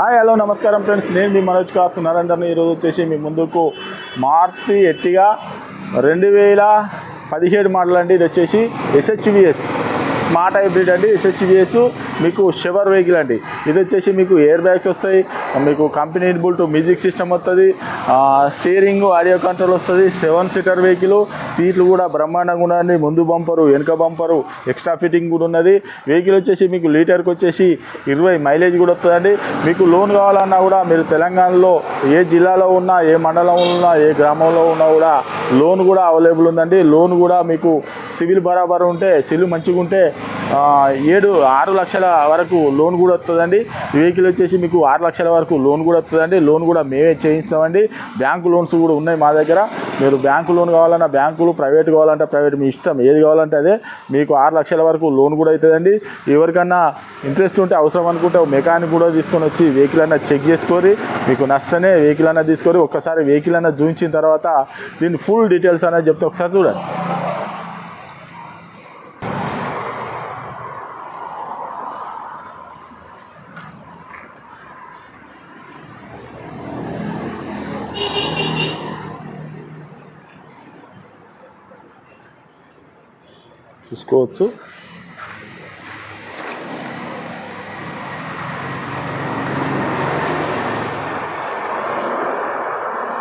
Hi hello నమస్కారం friends. నేను మీ మనోజ్ కాసు నరేందర్ని ఈరోజు వచ్చేసి మీ ముందుకు మార్తి ఎట్టిగా రెండు వేల పదిహేడు మోడల్ అండి. ఇది వచ్చేసి S H V S smart hybrid అండి. ఎస్హెచ్విఎస్ మీకు షెవర్ వెహికల్ అండి. ఇది వచ్చేసి మీకు ఎయిర్ బ్యాగ్స్ వస్తాయి. మీకు company built music system వస్తుంది స్టీరింగ్ ఆడియో కంట్రోల్ వస్తుంది. సెవెన్ సీటర్ వెహికల్ సీట్లు కూడా బ్రహ్మాండంగా ఉన్నది ముందు బంపరు వెనుక బంపరు ఎక్స్ట్రా ఫిట్టింగ్ కూడా ఉన్నది. వెహికల్ వచ్చేసి మీకు లీటర్కి వచ్చేసి ఇరవై మైలేజ్ కూడా వస్తుందండి మీకు లోన్ కావాలన్నా కూడా మీరు తెలంగాణలో ఏ జిల్లాలో ఉన్నా ఏ మండలంలో ఉన్నా ఏ గ్రామంలో ఉన్నా కూడా లోన్ కూడా అవైలబుల్ ఉందండి. లోన్ కూడా మీకు సివిల్ బరాబర్ ఉంటే సివిల్ మంచిగా ఉంటే ఏడు ఆరు లక్షల వరకు లోన్ కూడా వస్తుందండి. వెహికల్ వచ్చేసి మీకు ఆరు లక్షల వరకు లోన్ కూడా వస్తుందండి. లోన్ కూడా మేమే చేయిస్తామండి. బ్యాంకు లోన్స్ కూడా ఉన్నాయి మా దగ్గర. మీరు బ్యాంకు లోన్ కావాలన్నా బ్యాంకులు ప్రైవేట్ కావాలంటే ప్రైవేట్ మీ ఇష్టం. ఏది కావాలంటే అదే. మీకు ఆరు లక్షల వరకు లోన్ కూడా అవుతుందండి. ఎవరికన్నా ఇంట్రెస్ట్ ఉంటే అవసరం అనుకుంటే మెకానిక్ కూడా తీసుకొని వచ్చి వెహికల్ అన్న చెక్ చేసుకొని మీకు నష్టనే వెహికల్ అన్న తీసుకొని ఒక్కసారి వెహికల్ అన్న చూపించిన తర్వాత దీన్ని ఫుల్ డీటెయిల్స్ అనేది చెప్తే. ఒకసారి చూడండి. చూసుకోవచ్చు.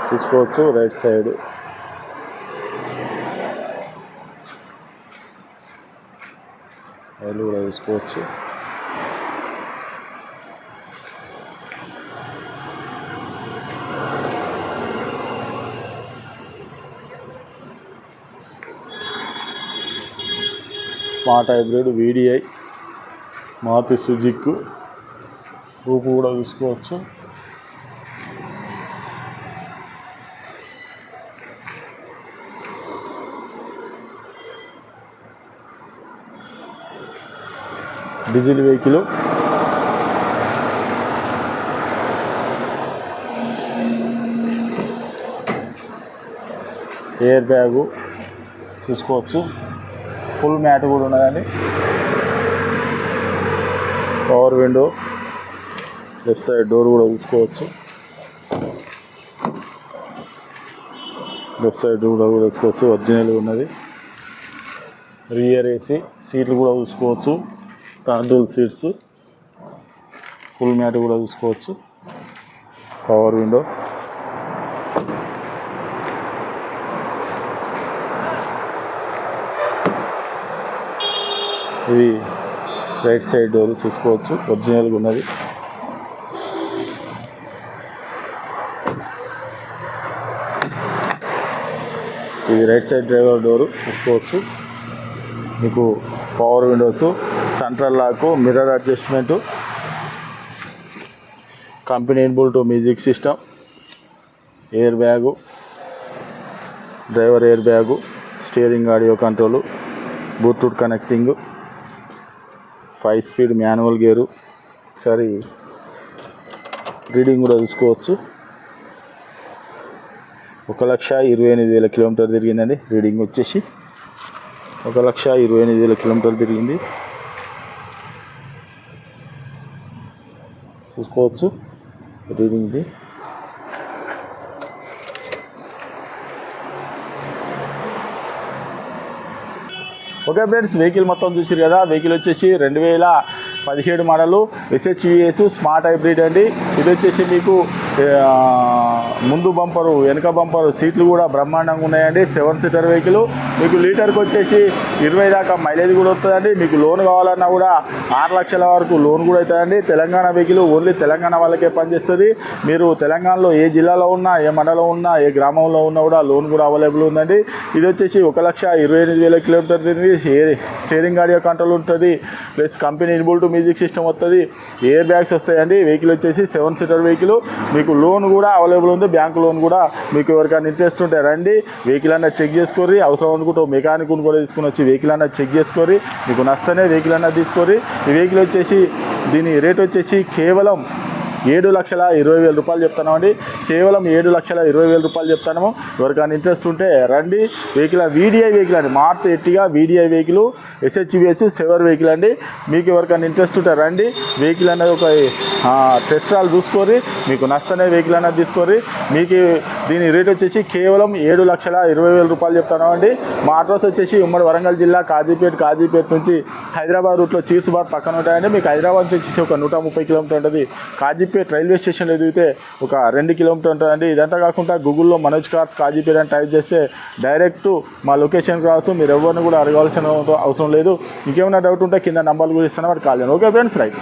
చూసుకోవచ్చు రైట్ సైడ్. రైలు కూడా చూసుకోవచ్చు smart hybrid VDI Maruti Suzuki రూపు కూడా తీసుకోవచ్చు. Diesel vehicle. ఎయిర్ బ్యాగు చూసుకోవచ్చు ఫుల్ మ్యాట్ కూడా ఉన్నదండి. Power window left side door కూడా చూసుకోవచ్చు. లెఫ్ట్ సైడ్ కూడా కూడా చూసుకోవచ్చు. ఒరిజినల్ ఉన్నది. రియర్ ఏసీ సీట్లు కూడా చూసుకోవచ్చు. థర్డ్ సీట్స్ ఫుల్ మ్యాట్ కూడా చూసుకోవచ్చు. పవర్ విండో ఇది రైట్ సైడ్ డోర్ చూసుకోవచ్చు ఒరిజినల్గా ఉన్నది. ఇది రైట్ సైడ్ డ్రైవర్ డోరు చూసుకోవచ్చు. మీకు power windows central lock mirror adjustment company inbuilt music system air bag driver air bag steering audio control bluetooth connecting five speed manual gear. ఒకసారి reading కూడా చూసుకోవచ్చు. ఒక లక్ష ఇరవై ఎనిమిది వేల కిలోమీటర్ తిరిగిందండి. రీడింగ్ వచ్చేసి ఒక లక్ష ఇరవై ఎనిమిది వేల కిలోమీటర్ తిరిగింది. చూసుకోవచ్చు. రీడింగ్ది. ఓకే ఫ్రెండ్స్ వెహికల్ మొత్తం చూసారు కదా. వెహికల్ వచ్చేసి రెండు వేల పదిహేడు మోడలు ఎస్హెచ్విఎస్ స్మార్ట్ హైబ్రిడ్ అండి. ఇది వచ్చేసి మీకు ముందు బంపరు వెనక బంపరు సీట్లు కూడా బ్రహ్మాండంగా ఉన్నాయండి. Seven seater vehicle. మీకు లీటర్కి వచ్చేసి ఇరవై దాకా మైలేజ్ కూడా వస్తుందండి. మీకు లోన్ కావాలన్నా కూడా ఆరు లక్షల వరకు లోన్ కూడా అవుతుందండి. తెలంగాణ వెహికల్ ఓన్లీ తెలంగాణ వాళ్ళకే పనిచేస్తుంది. మీరు తెలంగాణలో ఏ జిల్లాలో ఉన్నా ఏ మండలం ఉన్నా ఏ గ్రామంలో ఉన్నా కూడా లోన్ కూడా అవైలబుల్ ఉందండి. ఇది వచ్చేసి ఒక లక్ష ఇరవై ఎనిమిది వేల కిలోమీటర్ తిరిగి స్టీరింగ్ ఆడియో కంట్రోల్ ఉంటుంది. Plus company inbuilt music system వస్తుంది. ఎయిర్ బ్యాగ్స్ వస్తాయండి. వెహికల్ వచ్చేసి సెవెన్ సీటర్ వెహికల్. మీకు లోన్ కూడా అవైలబుల్ ఉంది. బ్యాంక్ లోన్ కూడా మీకు ఎవరికైనా ఇంట్రెస్ట్ ఉంటే రండి. వెహికల్ అన్న చెక్ చేసుకోరి అవసరం అనుకుంటే మెకానిక్ కూడా తీసుకుని వచ్చి వెహికల్ అన్న చెక్ చేసుకోరి మీకు నష్టనే వెహికల్ అన్న తీసుకొని ఈ వెహికల్ వచ్చేసి దీని రేట్ వచ్చేసి కేవలం ఏడు లక్షల ఇరవై వేల రూపాయలు చెప్తామండి కేవలం ఏడు లక్షల ఇరవై వేల రూపాయలు చెప్తాము ఎవరికైనా ఇంట్రెస్ట్ ఉంటే రండి. వెహికల్ వీడిఐ వెహికల్ అండి. Maruti Ertiga VDI vehicle SHVS సెవర్ vehicle అండి. మీకు ఎవరికైనా ఇంట్రెస్ట్ ఉంటే రండి. వెహికల్ అనేది ఒక టెస్ట్ రాల్ చూసుకొని మీకు నచ్చనే వెహికల్ అనేది తీసుకొని మీకు దీని రేట్ వచ్చేసి కేవలం ఏడు లక్షల ఇరవై వేల రూపాయలు చెప్తాను అండి. మా అడ్రస్ వచ్చేసి ఉమ్మడి వరంగల్ జిల్లా కాజీపేట కాజీపేట నుంచి హైదరాబాద్ రూట్లో చీర్సుబాద్ పక్కన ఉంటాయండి. మీకు హైదరాబాద్ నుంచి వచ్చేసి ఒక నూట ముప్పై కిలోమీటర్ ఉంటుంది. కాజీపేట రైల్వే స్టేషన్లో ఎదిగితే ఒక రెండు కిలోమీటర్ ఉంటుందండి. ఇదంతా కాకుండా గూగుల్లో మనోజ్ కార్స్ కాజీపేట అని టైప్ చేస్తే డైరెక్ట్ మా లొకేషన్కి రావచ్చు. మీరు ఎవరిని కూడా అడగాల్సిన అవసరం లేదు. ఇంకేమైనా డౌట్ ఉంటే కింద నంబర్లు కూడా ఇస్తాను. వాటి కాల్ చేయండి. Okay friends right